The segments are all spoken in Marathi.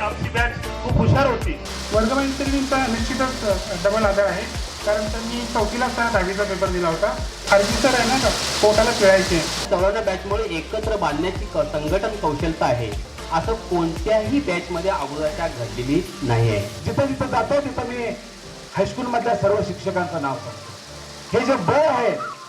आमची बॅच खूप हुशार होती. वर्गमैत्रिणींचा निश्चितच डबल आधार आहे. कारण तर मी चौथीला असताना दहावीचा पेपर दिला होता. आरजी सर आहे ना का? पोटाला खेळायचे. तरुणाच्या बॅचमुळे एकत्र बांधण्याची क- संघटन कौशलता आहे. असं कोणत्याही बॅचमध्ये अगोदरच्या घडलेली नाही आहे जिथं जिथं जातो तिथं मी हायस्कूलमधल्या सर्व शिक्षकांचं नाव सांगतो. हे जे बळ आहे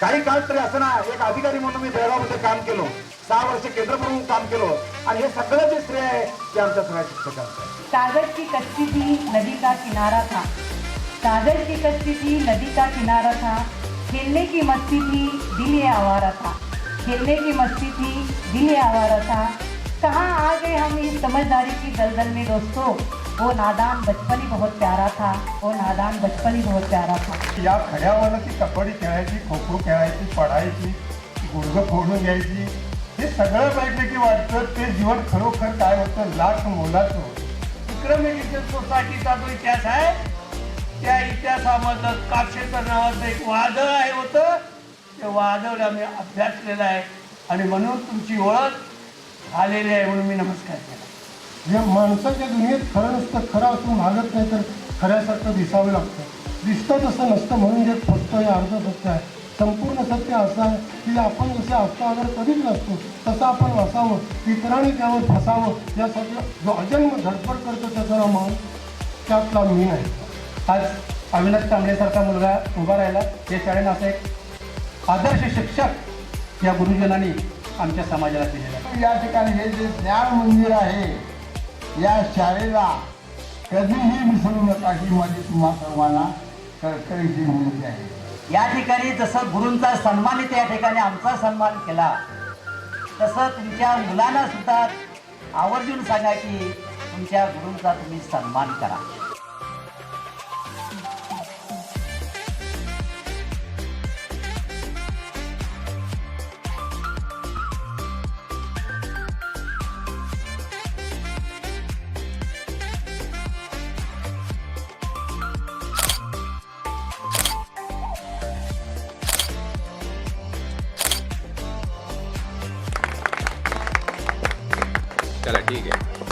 काही काळ तरी असं ना एक अधिकारी म्हणून मी बेळगावमध्ये काम केलो. सहा वर्ष केंद्र म्हणून काम केलो. आणि हे सगळं जे श्रेय आहे ते आमच्या सगळ्या शिक्षकांचं कागज की कच्ची थी नदी का किनारा था? कागज की कच्ची थी नदी का किनारा था? खेलने की मस्ती थी दिल ये आवारा था. खेलने की मस्ती थी दिल ये आवारा था. कहाँ आ गए हम इस समझदारी की दलदल में दोस्तों? वो नादान बचपन ही बहुत प्यारा था वो नादान बचपन ही बहुत प्यारा था। या खड्यावाला ती कबड्डी खेळायची खो खो खेळायची पडायची गुडघं फोडून घ्यायची हे सगळं पाहिजे की वाटतं ते जीवन खरोखर काय होतं लाख मोलाचं होतं. विक्रम एज्युकेशन सोसायटीचा जो इतिहास आहे त्या इतिहासामधलं काक्षेत्र नावाचं एक वादळ आहे होतं. ते वादळ आम्ही अभ्यासलेलं आहे. आणि म्हणून तुमची ओळख आलेली आहे म्हणून मी नमस्कार केला. या माणसाच्या दुनियेत खरं नसतं खरं असून भागत नाही तर खऱ्यासारखं दिसावं लागतं. दिसतं तसं नसतं म्हणून जे फक्त हे अर्ध सत्य आहे. संपूर्ण सत्य असं आहे की आपण जसे असतो आदर कधीच नसतो तसं आपण असावं इतरांनी त्यावर फसावं यासाठी जो अजन्म धडपड करतो त्याचं नाव मान त्यातला मी नाही. आज अविनाश तांबडेसारखा मुलगा उभा राहिला या शाळेनं असं एक आदर्श शिक्षक या गुरुजनांनी आमच्या समाजाला दिलेला या ठिकाणी हे जे ज्ञान मंदिर आहे या शाळेला कधीही विसरू नका ही माझी तुम्हा सर्वांना कळकळीची विनंती आहे. या ठिकाणी जसं गुरूंचा सन्मानित या ठिकाणी आमचा सन्मान केला तसं तुमच्या मुलांना सुद्धा आवर्जून सांगा की तुमच्या गुरूंचा तुम्ही सन्मान करा. चला ठीक आहे.